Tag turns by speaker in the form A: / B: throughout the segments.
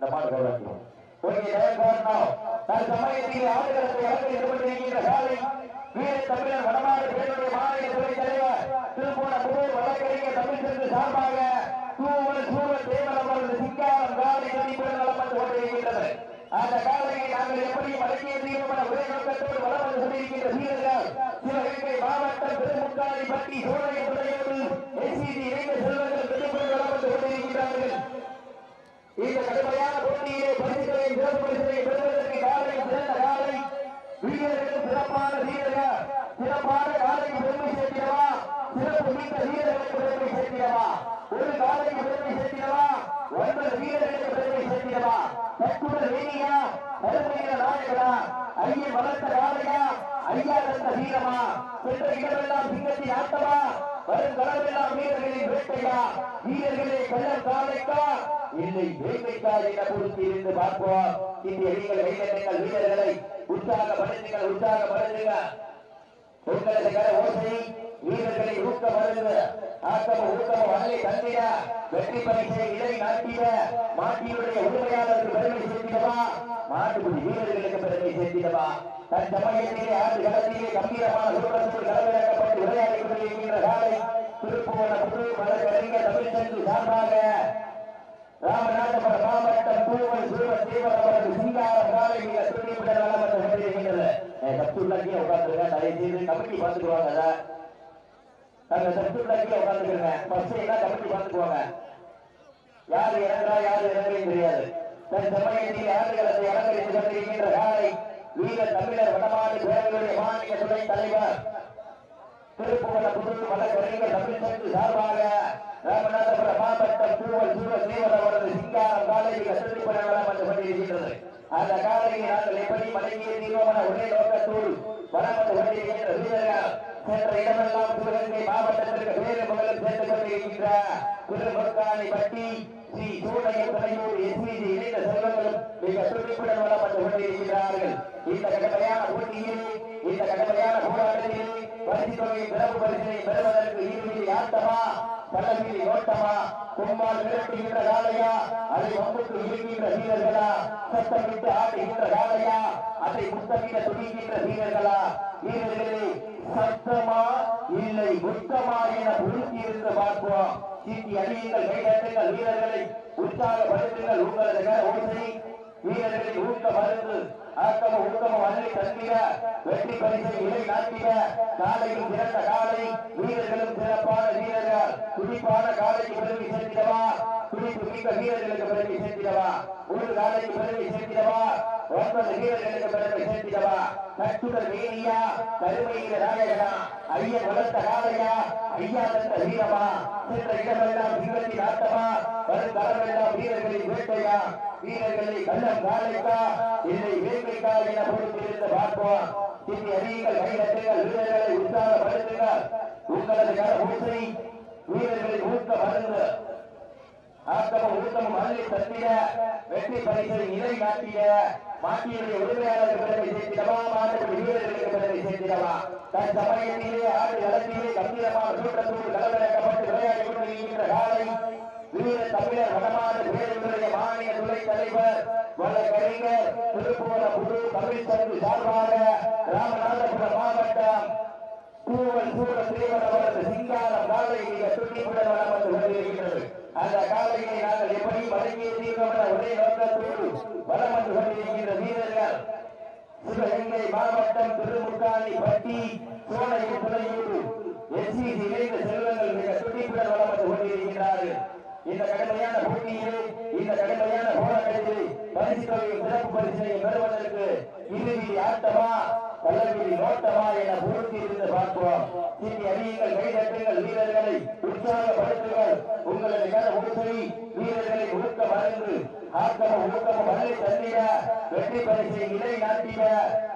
A: இந்த மாடு கவனிக்கும் தற்சமயத்தில் ஆடுகளத்தை இறங்கி ஈடுபட்டிருக்கின்ற காலை வீர தமிழர் வடமாடு பேருடைய மாநில துறை தலைவர் திருப்பூர புதூர் வழக்கறிஞர் தமிழ் சென்று சார்பாக தூவல் சூழல் தேவரம் அவரது சிங்காரம் காலை சந்திப்புடன் வளம் வந்து கொண்டிருக்கின்றது. அந்த காலையை நாங்கள் எப்படி வழங்கிய ஒரே நோக்கத்தோடு வளம் வந்து கொண்டிருக்கின்ற வீரர்கள் சிவகங்கை மாவட்டம் பட்டி சோழனை இணைந்த வளம் வந்து கொண்டிருக்கிறார்கள் இந்த கடுமையான போட்டியிலே பரிசுகளை சிறப்பு பரிசுகளை பெறுவதற்கு காலை சிறந்த காலை. வீரர்கள் சிறப்பான வீரர்கள். சிறப்பான காலை பெருமை சேர்க்கிறவா? சிறப்பு மிக்க வீரர்களுக்கு பெருமை சேர்க்கிறவா? ஒரு காலைக்கு பெருமை சேர்க்கிறவா? ஒன்பது வீரர்களுக்கு பெருமை சேர்க்கிறவா? தற்குட வேணியா? கருமையில நாயகனா? ஐயன் வளர்த்த காலையா? ஐயா தந்த வீரமா? சென்ற இடமெல்லாம் சிங்கத்தின் ஆட்டமா? வரும் களமெல்லாம் வீரர்களின் வேட்டையா வீரர்களே கள்ளம் காலைக்கா இல்லை வேட்டைக்கா என பொறுத்து இருந்து பார்ப்போம். இங்கே நீங்கள் கைதட்டுங்கள் வீரர்களை. உற்சாகப்படுத்துங்கள் உற்சாகப்படுத்துங்க உங்களது கர ஓசை. வீரர்களை ஊக்க மருந்து ஆக்கம் ஊக்கம் வலை தந்திட வெற்றி பரிசை இலை நாட்டிட மாட்டியுடைய உரிமையாளருக்கு பெருமை சேர்த்திடவா? மாட்டுக்குடி வீரர்களுக்கு பெருமை சேர்த்திடவா? தன் சமயத்திலே ஆண்டு களத்திலே கம்பீரமான சூழலோடு களமிறக்கப்பட்டு விளையாடி கொண்டிருக்கின்ற காலை திருப்புவன புது மலக்கறிஞர் தமிழ்ச்சென்று சார்பாக ராமநாதபுரம் மாவட்டம் பூவல் சூழல் தீவிரவரது சிங்காரம் காலை மிக துணிவுடன் வளம் வந்து கொண்டிருக்கின்றது சத்துள்ளாக்கி உட்காந்துருங்க தயவு செய்து கமிட்டி பார்த்துக்குவாங்க அந்த நாங்க சத்துள்ளாக்கி உட்காந்துக்கிறேங்க ஃபர்ஸ்ட் எல்லாம் கமிட்டி பார்த்துக்குவாங்க. யார் இறங்குறா யார் இறங்குறேன்னு தெரியாது. தன் சமயத்தில் ஆண்டுகளத்தை அலங்கரித்து கொண்டிருக்கின்ற காலை வீர தமிழர் வடமாடு பேரவையுடைய மாநில தலைவர் திருப்புவன புது வழக்கறிஞர் தமிழ்ச்சென்று சார்பாக ராமநாதபுரம் மாவட்டம் பூவல் சூழ தேவர் அவரது சிங்காரம் காலையில் கத்திரிப்பட அந்த காலையை நாங்கள் எப்படி மடங்கிய தீர்மான ஒரே நோக்கத்தோடு வளம் வந்து கொண்டிருக்கின்ற வீரர்கள் சென்ற இடமெல்லாம் சிவகங்கை மாவட்டத்திற்கு வேறு முதலில் சேர்ந்து கொண்டிருக்கின்ற திருமக்கானை பற்றி ஸ்ரீ சூடையும் தலையூர் எஸ்பிஜி இணைந்த செல்வங்களும் மிக துடிப்புடன் வளப்பட்டு கொண்டிருக்கிறார்கள் இந்த கடமையான போட்டியில் இந்த கடமையான போராட்டத்தில் பரிசு தொகை பிறப்பு பரிசினை பெறுவதற்கு ஈடுபடி ஆட்டமா பல்லவீதி ஓட்டமா கும்பால் விரட்டுகின்ற காலையா அதை வம்புக்கு இருக்கின்ற வீரர்களா சத்தமிட்டு ஆட்டுகின்ற காலையா அதை முத்தமிட துடிக்கின்ற வீரர்களா வீரர்களே சத்தமா இல்லை முத்தமா என பொருத்தி இருந்து பார்ப்போம். சீட்டி அணியுங்கள் கைதட்டுங்கள் வீரர்களை உற்சாகப்படுத்துங்கள். உங்களது கர ஓசை வீரர்களின் ஊக்க மருந்து ஆக்கம ஊக்கம அள்ளி தந்திர வெற்றி பரிசை இலை நாட்டிட காலையும் சிறந்த காலை வீரர்களும் சிறப்பான வீரர்கள் துடிப்பான காலைக்கு விரும்பி சேர்த்திடவா? துடிப்பு மிக்க வீரர்களுக்கு பெருமை சேர்த்திடவா ஒரு காலைக்கு பெருமை சேர்த்திடவா ஒன்பது வீரர்களுக்கு பெருமை சேர்த்திடவா கட்டுடல் வேணியா கருமையில நாயகனா ஐயன் வளர்த்த காலையா ஐயா தந்த வீரமா சென்ற இடமெல்லாம் சிங்கத்தின் ஆட்டமா வரும் களமெல்லாம் வீரர்களின் வேட்டையா வீரர்களை கள்ளம் காலைக்கா இல்லை வேட்டைக்கா என பொறுத்திருந்து பார்ப்போம் இனி அறியுங்கள் கைதட்டுங்கள் வீரர்களை உற்சாகப்படுத்துங்கள் உங்களது கர ஊசை வீரர்களின் ஊக்க மருந்து ஆக்கமும் ஊக்கமும் அள்ளி தத்திட வெற்றி பரிசை நிலை காட்டிய மாட்டியுடைய உரிமையாளருக்கு பிறகு சேர்த்திடவா? மாட்டுடைய வீரர்களுக்கு பிறகு சேர்த்திடவா? தன் சமயத்திலே ஆடு களத்திலே கம்பீரமான சூட்டத்தோடு களமிறக்கப்பட்டு விளையாடி கொண்டிருக்கின்ற காலை வீர தமிழர் வடமான பேருடைய மாநில துறை தலைவர் வழக்கறிஞர் திருப்பூர புது தமிழ் சங்கு சார்பாக ராமநாதபுரம் மாவட்டம் பூவல் சூழ தேவர் அவரது சிங்காரம் காலை மிக துணிப்புடன் வளம் வந்து கொண்டிருக்கிறது அந்த காலையை நாங்கள் எப்படி வழங்கிய தீர்க்கமான ஒரே நோக்கத்தோடு வளம் வந்து கொண்டிருக்கின்ற வீரர்கள். சிவகங்கை மாவட்டம் திருமுக்காணி பட்டி சோழையின் துணையூர் எஸ்சிசி இணைந்த செல்வங்கள் மிக துடிப்புடன் வளம் வந்து கொண்டிருக்கிறார்கள் இந்த கடுமையான போட்டியிலே இந்த கடுமையான போராட்டத்திலே பரிசு தொகையும் சிறப்பு பரிசையும் பெறுவதற்கு இறுதி ஆட்டமா? கள்ளவிதி நோட்டமா என பொருத்தி இருந்து பார்க்கிறோம். இனி அறியுங்கள் கைதட்டுங்கள் வீரர்களை உற்சாகப்படுத்துங்கள். உங்களது கன ஊசை வீரர்களை ஊக்க மறந்து ஆக்கம ஊக்கம மல்லை தந்திட வெற்றி பரிசை நிலை நாட்டிட.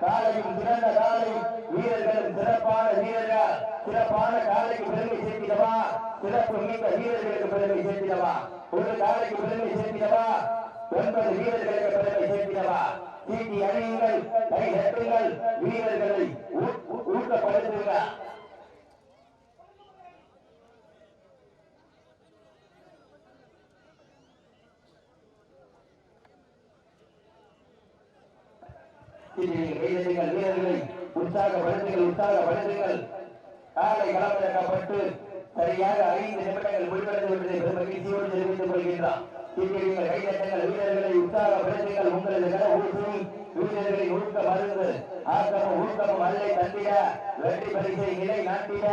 A: காலையும் சிறந்த காலை வீரர்களும் சிறப்பான வீரர்கள். சிறப்பான காலைக்கு பெருமை சேர்த்திடவா? சிறப்பு மிக்க வீரர்களுக்கு பெருமை சேர்த்திடவா? ஒரு காலைக்கு பெருமை சேர்த்திடவா? ஒன்பது வீரர்களுக்கு பெருமை சேர்த்திடவா? தீண்டி அணையுங்கள் கை கட்டுங்கள் வீரர்களை ஊட்டப்படுத்துங்க வீரர்களை உற்சாகப்படுத்துங்கள் உற்சாகப்படுத்துங்கள். காலை களமிறக்கப்பட்டு சரியாக ஐந்து நிமிடங்கள் முடிவடைந்து விட்டதை மகிழ்ச்சியோடு தெரிவித்துக் கொள்கின்றான் சீட்டில் கைதட்டுங்கள் வீரர்களை உற்சாகப்படுத்துங்கள் உங்களது கட ஊசி வீரர்களை ஊக்க மருந்து ஆக்கமும் ஊக்கமும் அல்லை தந்திட வெற்றி பரிசை நிலை நாட்டிட.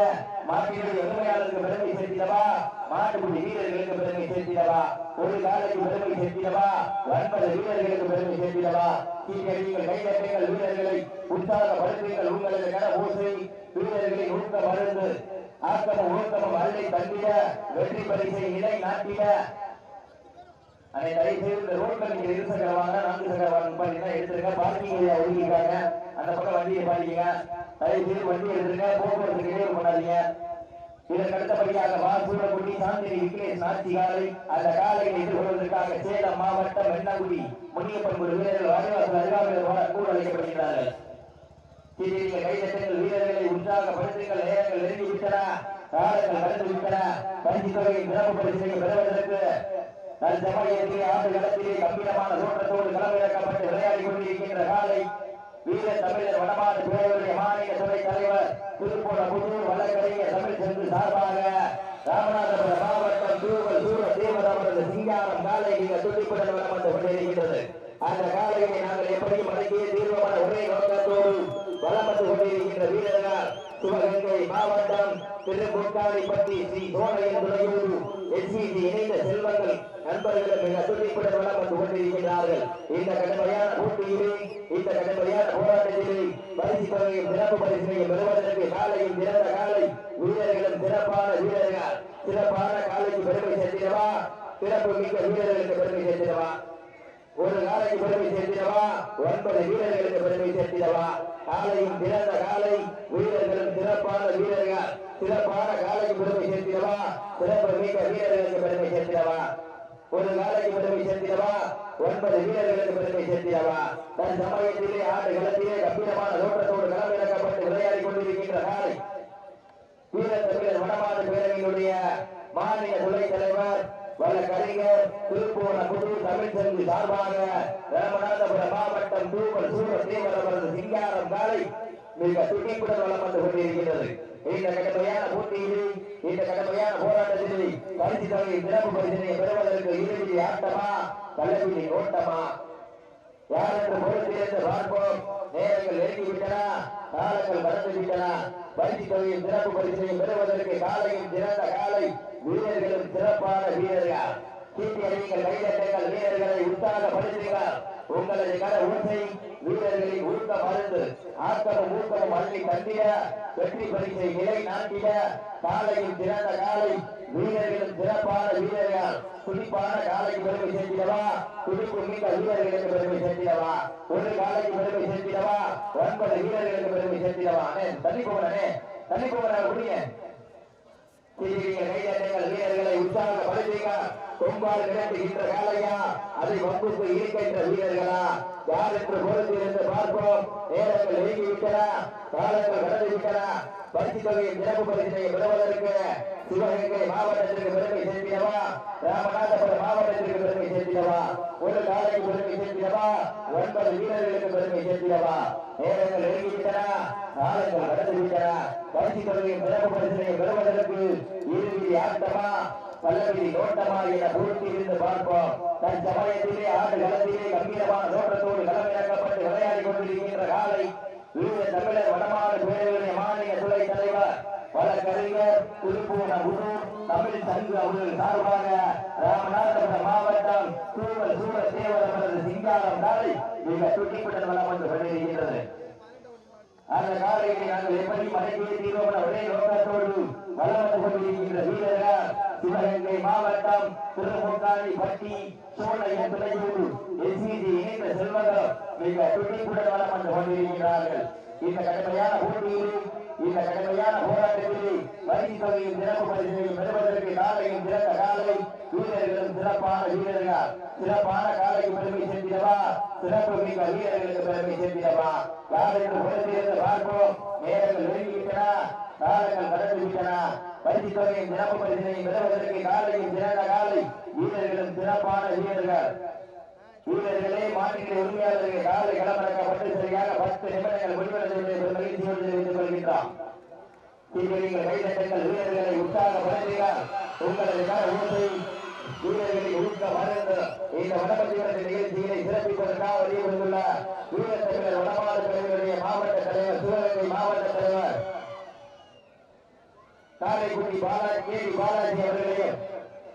A: மாட்டினுடைய உரிமையாளருக்கு பெருமை சேர்த்திடவா? மாட்டுக்குடி வீரர்களுக்கு பெருமை சேர்த்திடவா? ஒரு காலைக்கு பெருமை சேர்த்திடவா? ஒன்பது வீரர்களுக்கு பெருமை சேர்த்திடவா? நீங்கள் கைதட்டுங்கள் வீரர்களை உற்சாகப்படுத்துங்கள் உங்களது கட ஊசி வீரர்களை ஊக்க மருந்து ஆக்கமும் ஊக்கமும் அல்லை தந்திட வெற்றி பரிசை நிலை நாட்டிட. அதை தயவு செய்து இந்த ரோட்ல நீங்க இரு சக்கர வாங்க நான்கு சக்கர வாங்க பாத்தீங்கன்னா எடுத்துருங்க. பார்க்கிங் ஏரியா ஒதுக்கிருக்காங்க அந்த பக்கம் வண்டியை பாத்தீங்க தயவு செய்து வண்டி எடுத்துருங்க. போக்குவரத்துக்கு இடையூறு பண்ணாதீங்க இதற்கு அடுத்தபடியாக வாசூரக்குடி விக்னேஷ் அந்த காலையை எதிர்கொள்வதற்காக சேலம் மாவட்டம் வெண்ணங்குடி முனியப்பன் குழு வீரர்கள் கூட அழைக்கப்படுகிறார்கள் சீரியல் கைதட்டங்கள். வீரர்களை உற்சாகப்படுத்துங்கள். நேரங்கள் நெருங்கி விட்டன காலங்கள் விட்டன பரிசு தொகையை சிறப்பு பெறுவதற்கு தற்சமயத்திலே ஆண்டு களத்திலே கம்பீரமான தோற்றத்தோடு களமிறக்கப்பட்டு விளையாடி கொண்டிருக்கின்ற காலை வீர தமிழர் வடமாறு பேரவைய மாநில துறை தலைவர் திருப்பூர புதூர் வழக்கறிஞர் தமிழ் சென்று சார்பாக ராமநாதபுரம் மாவட்டம் தூவல் தூர தேவதாமரது சிங்காரம் காலை மிக துண்டிப்புடன் வளம் வந்து கொண்டிருக்கின்றது. அந்த காலையை நாங்கள் எப்படியும் அடக்கிய தீர்வமான ஒரே நோக்கத்தோடு வளம் வந்து கொண்டிருக்கின்ற வீரர்கள் சிவகங்கை மாவட்டம் திருமுக்காளிப்பட்டி ஸ்ரீ சோழையன் துறையூர் எஸ்பிசி இணைந்த செல்வங்கள் நண்பர்கள் மிக துடிப்புடன் வளம் வந்து கொண்டிருக்கிறார்கள் இந்த கடுமையான போட்டியிலே இந்த கடுமையான போராட்டத்திலே பரிசு தொகையும் சிறப்பு பரிசினையும் பெறுவதற்கு காலையும் சிறந்த காலை வீரர்களும் சிறப்பான வீரர்கள். சிறப்பான காலைக்கு பெருமை சேர்த்திடவா? சிறப்பு மிக்க வீரர்களுக்கு பெருமை சேர்த்திடவா? ஒரு காலைக்கு பெருமை சேர்த்திடவா? ஒன்பது வீரர்களுக்கு பெருமை சேர்த்திடவா? காலையும் சிறந்த காலை வீரர்களும் சிறப்பான வீரர்கள். சிறப்பான காலைக்கு பெருமை சேர்த்திடவா? சிறப்பு மிக்க வீரர்களுக்கு பெருமை சேர்த்திடவா? ஒரு காலைக்கு பெருமை சேர்த்திடவா? ஒன்பது வீரர்களுக்கு பெருமை சேர்த்திடவா? தன் சமயத்திலே ஆண்டு களத்திலே கம்பீரமான தோற்றத்தோடு களமிறக்கப்பட்டு விளையாடி கொண்டிருக்கின்ற காலை. வீர தமிழர் வடமாறு பேரவையினுடைய மாநில துணைத் தலைவர் வல்ல வழக்கறிஞர் திருப்பூர புது செல்வி சார்பாக ராமநாதபுரம் மாவட்டம் தூவல் சூர தேவரவரது சிங்காரம் காலை மிக துடிப்புடன் வளம் வந்து கொண்டிருக்கிறது இந்த கடமையான போட்டியிலே இந்த கடமையான போராட்டத்திலே பரிசு தொகை சிறப்பு பரிசனை பெறுவதற்கு இறுதி ஆட்டமா கல்லூரி ஓட்டமா? யார் என்று பொறுத்திருந்து பார்ப்போம். நேரங்கள் நெருங்கிவிட்டன காலங்கள் கடந்து விட்டன பரிசு தொகையும் சிறப்பு பரிசையும் பெறுவதற்கு காலையும் சிறந்த காலை வீரர்களும் சிறப்பான வீரர்கள். சீட்டி அடிங்கள் கைதட்டுங்கள் வீரர்களை உற்சாகப்படுத்துங்கள் உங்களது கட ஊசை வீரர்களின் ஊக்க மருந்து ஆக்கமும் ஊக்கமும் அள்ளி தந்திட வெற்றி பரிசை நிலை நாட்டிட காலையும் சிறந்த காலை வீரர்களும் சிறப்பான வீரர்கள் துடிப்பான காலைக்கு பெருமை சேர்த்திடவா? துடிப்பு மிக்க வீரர்களுக்கு பெருமை சேர்த்திடவா? ஒரு காலைக்கு பெருமை சேர்த்திடவா? ஒன்பது வீரர்களுக்கு பெருமை சேர்த்திடவா? தள்ளி போகிறனே தள்ளி போகிற முடிய வீரர்களை உற்சாகப்படுத்துங்க கொம்பால் விரட்டுகின்ற வேலையா அதை வம்புக்கு இருக்கின்ற வீரர்களா? யார் என்று பொறுத்து இருந்து பார்ப்போம். நேரங்கள் நெருங்கி விட்டன காலங்கள் கடந்து விட்டன பரிசு தொகையின் சிறப்பு பரிசினை பெறுவதற்கு சிவகங்கை மாவட்டத்திற்கு பெருமை சேர்த்திடவா? ராமநாதபுரம் மாவட்டத்திற்கு பெருமை சேர்த்திடவா? ஒரு காலைக்கு பெருமை சேர்த்திடவா? ஒன்பது வீரர்களுக்கு பெருமை சேர்த்திடவா? நேரங்கள் நெருங்கி விட்டன காலங்கள் கடந்து விட்டன பரிசு தொகையின் சிறப்பு பரிசினை பெறுவதற்கு இறுதி ஆட்டமா? பல்லவி நோட்டமா என பொறுத்திருந்து பார்ப்போம். தன் சமயத்திலே ஆண்டு காலத்திலே கம்பீரமான தோற்றத்தோடு களமிறக்கப்பட்டு விளையாடி கொண்டிருக்கின்ற காலை வீர தமிழர் வடமாறு பேரவைய மாநில துறை தலைவர் வழக்கறிஞர் குறிப்பூன குரு தமிழ் சங்கு அவர்கள் சார்பாக ராமநாதபுரம் மாவட்டம் சூழல் சூழ தேவர் அவரது சிங்காரம் காலை மிக துட்டிப்புடன் வளம் வந்து கொண்டிருக்கின்றது. அந்த காலையை நாங்கள் எப்படி மடக்கிய தீர்வோம் ஒரே நோக்கத்தோடு வளம் வந்து கொண்டிருக்கின்ற வீரர்கள். சிவகங்கை மாவட்டம் திருமுக்காணி பட்டி சோழையன் துறையூர் எஸ்பிஜி இணைந்த செல்வங்கள் மிக துடிப்புடன் வளம் வந்து கொண்டிருக்கிறார்கள். இந்த கடுமையான போட்டியிலும் இந்த கடுமையான போராட்டத்திலே வரி தொகையும் சிறப்பு பரிசையும் பெறுவதற்கு காலையும் சிறந்த காலை வீரர்களும் சிறப்பான வீரர்கள். சிறப்பான காலைக்கு பெருமை சேர்த்திடவா? சிறப்பு மிக்க வீரர்களுக்கு பெருமை சேர்த்திடவா? காலைக்கு பொறுத்திருந்து பார்ப்போம். நேரங்கள் நெருங்கிவிட்டன காலங்கள் கடந்து விட்டன சிறப்பு பரிசினையும் பெறுவதற்கு காலையும் சிறந்த காலை. வீரர்களும் சிறப்பான வீரர்கள். வீரர்களே மாநில உரிமையாளர்கள் காலை களமிறக்கப்பட்டு சரியாக பத்து நிமிடங்கள் முடிவடைந்து மகிழ்ச்சியோடு தெரிவித்துக் கொள்கின்றார் நீங்கள் கைதட்டங்கள் வீரர்களை உற்சாகப்படுத்தினால் உங்களது கர ஊசை வீரர்களை ஊக்க மறந்து இந்த வடபத்திரத்தின் நிகழ்ச்சியினை சிறப்பிப்பதற்காக வெளியிட்டுள்ள வீரர் தமிழர் வடமாடு தலைவருடைய மாவட்ட தலைவர் சிவகங்கை மாவட்ட தலைவர் காரைக்குடி பாலாஜி கேடி பாலாஜி அவர்களையும்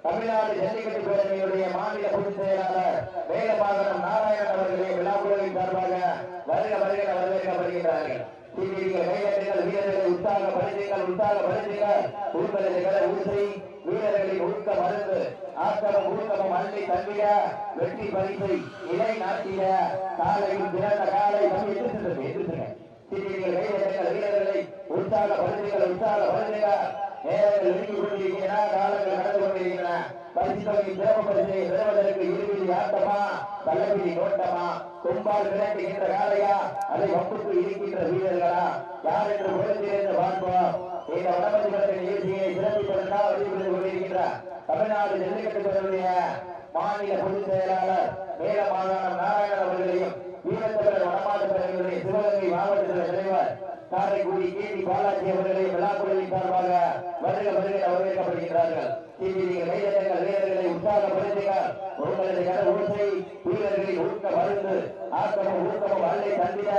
A: தமிழ்நாடு ஜல்லிக்கட்டு பேரவையுடைய மாநில பொதுச் செயலாளர் வேலபாகரம் நாராயணன் அவர்களே விழாக்குழுவின் சார்பாக வருக வருக வரவேற்கப்படுகின்றார்கள். சீக்கிரங்கள் கையெழுத்துகள் வீரர்களை உற்சாகப்படுத்துங்கள் உற்சாகப்படுத்துங்கள் ஊசி வீரர்களின் ஊக்க மருந்து ஆக்கமும் ஊக்கமும் அள்ளி தந்திட வெற்றி பரிசை இலை நாட்டிட காலையில் திறந்த காலை எதிர்த்து எதிர்த்துங்க சீக்கிரங்கள் கையெழுத்துங்கள் வீரர்களை உற்சாகப்படுத்துங்கள் உற்சாகப்படுத்துங்கள் நேரங்கள் நெருங்கி கொண்டிருக்கின்றன காலங்கள் நடந்து கொண்டிருக்கின்றன. பரிசுத்தொகை சிறப்பு பரிசை பெறுவதற்கு இறுதி ஆட்டமா? பல்லவிதி நோட்டமா கும்பால் விளையாட்டுகின்ற காலையா அதை வம்புக்கு இருக்கின்ற வீரர்களா? யார் என்று புகழ்ந்திருந்து பார்ப்போம். இந்த வடமதிபுரத்தின் நிகழ்ச்சியை சிறப்பிப்பதற்காக வெளியிட்டு கொண்டிருக்கின்ற தமிழ்நாடு ஜல்லிக்கட்டு பேரவைய மாநில பொதுச் செயலாளர் மேல மாகாணம் நாராயணன் அவர்களையும் வீரத்தமிழர் வடமாட்டு பேரவையுடைய சிவகங்கை மாவட்ட தலைவர் காரைக்குடி கே டி பாலாஜி அவர்களை விழாக்குழுவின் சார்பாக வருக வருகை வரவேற்கப்படுகின்றார்கள். வரவேற்கப்படுகிறார்கள் நீங்கள் கைதட்டங்கள் வீரர்களை உற்சாகப்படுத்துங்கள் உங்களது கர ஊசை வீரர்களின் ஊக்க மருந்து ஆக்கமும் ஊக்கமும் அல்லை தந்திட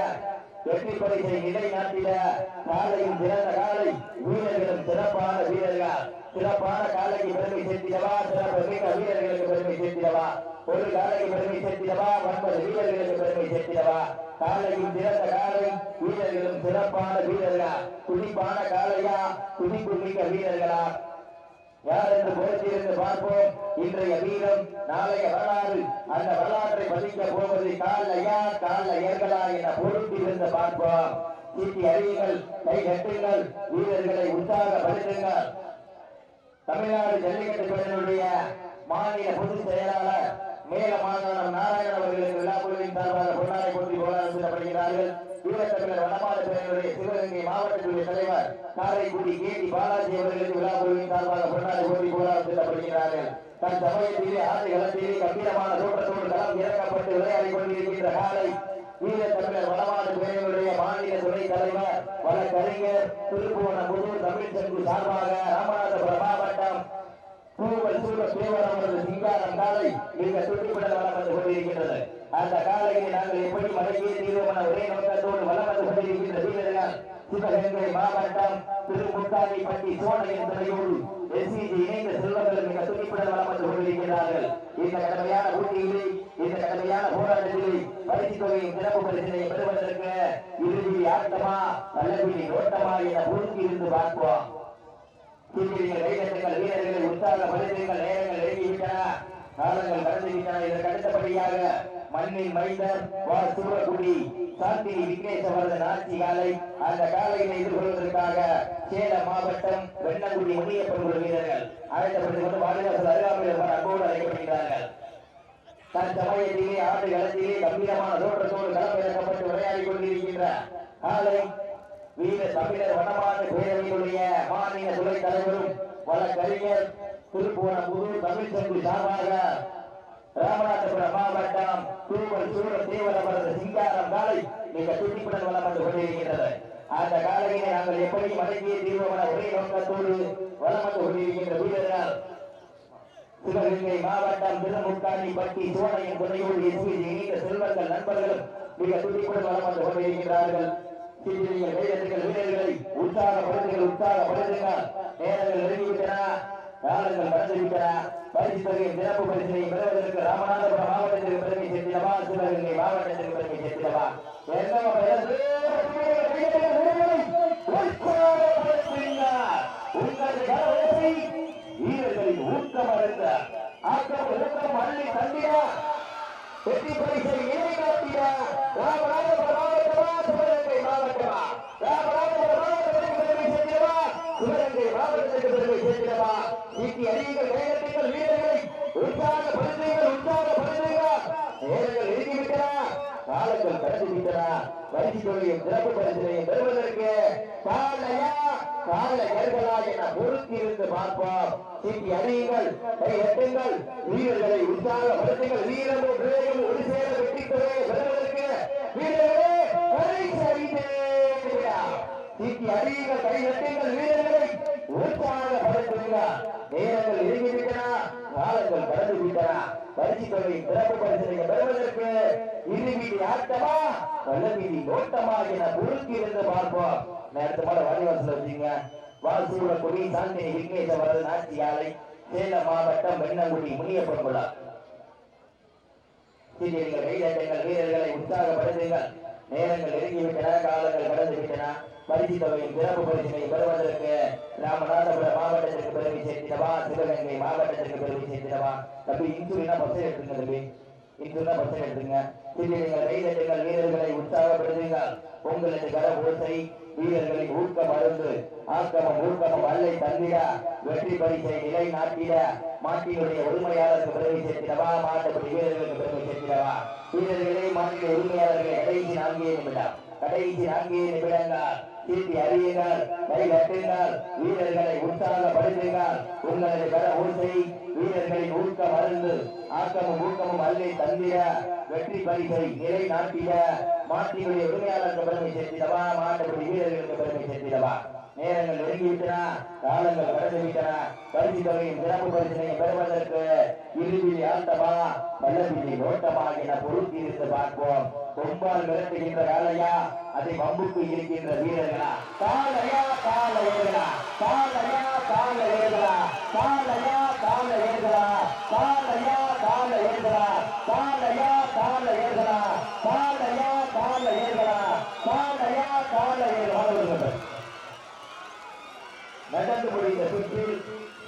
A: வெற்றி பரிசை நிலை காலையும் சிறந்த காலை வீரர்களும் சிறப்பான வீரர்கள். சிறப்பான காலைக்கு பெருமை சேர்த்திடவா? சிறப்பு மிக்க வீரர்களுக்கு பெருமை சேர்த்திடவா? ஒரு காலை சேர்த்திடவா? ஒன்பது வீரர்களுக்கு பெருமை சேர்த்திடவா? காலையும் சிறந்த காலை வீரர்களும் சிறப்பான வீரர்களா? துடிப்பான காலையா துடிப்பு மிக்க வீரர்களா? யார் என்று பொறுத்திருந்து பார்ப்போம். இன்றைய வீரம் நாளைய வரலாறு. அந்த வரலாற்றை பதிக்க போவது காலையா காலையர்களா என பொறுத்திருந்து பார்ப்போம். சீட்டி அறியுங்கள் கை கட்டுங்கள் வீரர்களை உற்சாகப்படுத்துங்கள். தமிழ்நாடு ஜல்லிக்கட்டு பேரனுடைய மாநில பொதுச் செயலாளர் மேல மாகாணம் நாராயணன் அவர்களுக்கு விழா குழுவின் சார்பாக பொன்னாடை போட்டி போராட்டம் செல்லப்படுகிறார்கள் வீரத்தமிழர் சிவகங்கை மாவட்டத்துடைய தலைவர் காரைக்குடி கேடி பாலாஜி அவர்களுக்கு விழா குழுவின் சார்பாக பொன்னாடை போட்டி செல்லப்படுகிறார்கள் தன் சமயத்திலே ஆண்டு களத்திலே கம்பீரமான தோற்றத்தோடு களம் இறக்கப்பட்டு விளையாடி கொண்டிருக்கின்ற காலை வீர வடமாடு பேரவையுடைய மாநில துணைத் தலைவர் வழக்கறிஞர் திருப்புவனம் புதூர் தமிழ் சார்பாக ராமநாதபுரம் மாவட்டம் பூவல் சூழ தேவர் அவரது காலை மிக துடிப்புடன் வளம் கொண்டிருக்கின்றது அந்த காலையை நாங்கள் எப்படி மடக்கிய தீர்வமான ஒரே நோக்கத்தோடு வளம் கொண்டிருக்கின்ற வீரர்கள் சிவகங்கை மாவட்டம் திருமுத்தாடிப்பட்டி சோழனின் துணையோடு எஸ்சிஜி இணைந்த செல்வங்கள் மிக துடிப்புடன் வளம் கொண்டிருக்கிறார்கள் இந்த கடமையான போட்டியிலே இந்த கடமையான போராட்டத்திலே பரிசு தொகையின் சிறப்பு பரிசினை பெறுவதற்கு இறுதி ஆட்டமா ஓட்டமா என பொறுத்தி இருந்து பார்ப்போம். சீக்கிரங்கள் கைதட்டுங்கள் வீரர்களை உற்சாகப்படுத்துங்கள் நேரங்கள் எழுதிவிட்டன. காலங்கள் கடந்துவிட்டன இதற்கு அடுத்தபடியாக மண்ணின் மைந்தர் வா சூரக்குடி சாத்திரி விக்னேஸ்வரன் ஆட்சி காலை அந்த காலையினை எதிர்கொள்வதற்காக சேலம் மாவட்டம் வெண்ணங்குடி முனியப்பன் குழு வீரர்கள் அழைக்கப்பட்டு கொண்டு வாலிதாசல் அருகாமையில் அன்போடு அழைக்கப்படுகிறார்கள். தன் சமயத்திலே ஆண்டு களத்திலே கம்பீரமான தோற்றத்தோடு களமிறக்கப்பட்டு விளையாடி கொண்டிருக்கின்ற காலை வீர தமிழர் வடமாடு பேரவையினுடைய மாநில துறை தலைவரும் வழக்கறிஞர் திருப்புவனம் புது தமிழ் சங்கு சார்பாக ராமநாதபுரம் மாவட்டம் தூவல் சூர தேவர் சிங்காரம் காலை மிக துடிப்புடன் வளம் வந்து கொண்டிருக்கின்றது. அந்த காலையினை நாங்கள் எப்படி மடங்கிய தீர்வமான ஒரே நோக்கத்தோடு வளம் வந்து கொண்டிருக்கின்ற வீரர்கள் சிவகங்கை மாவட்டம் திருமுக்காணி பட்டி சோழையின் துணையோடு எஸ்பி இணைந்த செல்வங்கள் நண்பர்களும் மிக துடிப்புடன் வளம் வந்து கொண்டிருக்கிறார்கள் சீக்கிரங்கள் வீரர்கள் வீரர்களை உற்சாகப்படுத்துங்கள் உற்சாகப்படுத்துங்கள் நேரங்கள் நெருங்கிவிட்டன காலங்கள் கடந்துவிட்டன. பரிசு தொகையை சிறப்பு பரிசினை பெறுவதற்கு ராமநாதபுரம் மாவட்டத்திற்கு பெருமை சேர்த்திடவா சிவகங்கை மாவட்டத்திற்கு பெருமை சேர்த்திடவா வீரர்களின் ஊக்கம் ஆக்கம் ஊக்கம் அள்ளி வெற்றி பரிசை ராமநாதபுரம் மாவட்டமா மாவட்டமா சிவகங்கை மாவட்டத்திற்கு பெருமை சேர்த்திடவா ஈட்டி அறியுங்கள் வீரர்களை உற்சாகப்படுத்துங்கள் நேரங்கள் காலங்கள் பரிசு சிறப்பு பெறுவதற்கு காலையா? என பார்ப்போம். சீட்டி அறியுங்கள் கை எட்டுங்கள். வீரர்களை வீரமும் வேகம் ஒரு சேர வெற்றி தடியுங்கள் கடிகட்டுங்கள் வீரர்களை உற்சாக படைத்துள்ளார் நேரங்கள் இறங்கிவிட்டன காலங்கள் கடந்து விட்டன பரிசு தொகையின் சிறப்பு பரிசனை பெறுவதற்கு இறுதியில் ஆட்டமா வல்லவீதி ஓட்டமா என பொறுக்கி இருந்து பார்ப்போம். நேரத்து மேல வழிவாசல் வச்சுங்க. வாசூர கொடி சாந்தினி விக்னேஸ்வரர் நாச்சி ஆலை சேலம் மாவட்டம் வெண்ணங்குடி முனியப்பன் விழா சீரியர்கள் வீரர்கள் வீரர்களை உற்சாகப்படுத்துங்கள். நேரங்கள் நெருங்கிவிட்டன காலங்கள் கடந்துவிட்டன. பரிசு தொகையின் பிறப்பு பரிசினை பெறுவதற்கு ராமநாதபுரம் மாவட்டத்திற்கு பெருமை சேர்த்திடவா? சிவகங்கை மாவட்டத்திற்கு பெருமை சேர்த்திடவா? தம்பி இன்சூரினா பஸ் எடுத்துங்க தம்பி. இன்சூரினா பஸ் எடுத்துங்க. சீனியர்கள் கைதட்டுங்கள் வீரர்களை உற்சாகப்படுத்துங்கள். உங்களது கர ஓசை வீரர்களின் ஊக்கம் அருந்து ஆக்கமும் ஊக்கமும் அல்லை தந்திட. வெற்றி பரிசை நிலை நாட்டிட மாட்டினுடைய உரிமையாளருக்கு பெருமை சேர்த்திடவா? மாட்டப்படி வீரர்களுக்கு பெருமை சேர்த்திடவா? வீரர்களே மாநில உரிமையாளர்கள் கடைசி நான்கே நிமிடம். கடைசி நான்கே நிமிடங்கள். திருப்பி அறியுங்கள் கை வீரர்களை உற்சாகப்படுத்துங்கள். உங்களது கர ஊசை வீரர்களின் ஊக்கம் அருந்து ஆக்கமும் ஊக்கமும் அல்லை தந்திட வெற்றி பரிசை நிலை நாட்டிட மாட்டினுடைய உரிமையாளருக்கு பெருமை சேர்த்திடவா மாட்டப்படி வீரர்களுக்கு பெருமை சேர்த்திடவா? நேரங்கள் நெருங்கிவிட்டன காலங்கள் கடந்து விட்டன பரிசு தொகையின் சிறப்பு பரிசினை பெறுவதற்கு இறுதியில் ஆட்டமா பல்லவிதி ஓட்டமா என பொருத்தி இருந்து பார்ப்போம். கொம்பால் விரட்டுகின்ற வேலையா அதை வம்புக்கு இருக்கின்ற வீரர்களா? காலையா கால ஏறுகளா காலையா கால ஏறுகளா காலையா கால ஏறுகளா காலையா கால ஏறுகளா காலையா கால ஏறுகளா காலையா கால ஏறுகளா காலையா கால ஏறுகளா நடந்து முடிந்த சுற்றில்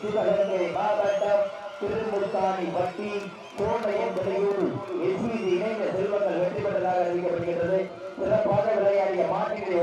A: சிவகங்கை மாவட்டம் திருமுத்தாணி பட்டி சோழையம்பதையூர் எஸ்விஜி இணைந்த செல்வங்கள் வெற்றி பெற்றதாக அறிவிக்கப்படுகின்றது. சிறப்பாக விளையாடிய மாட்டினை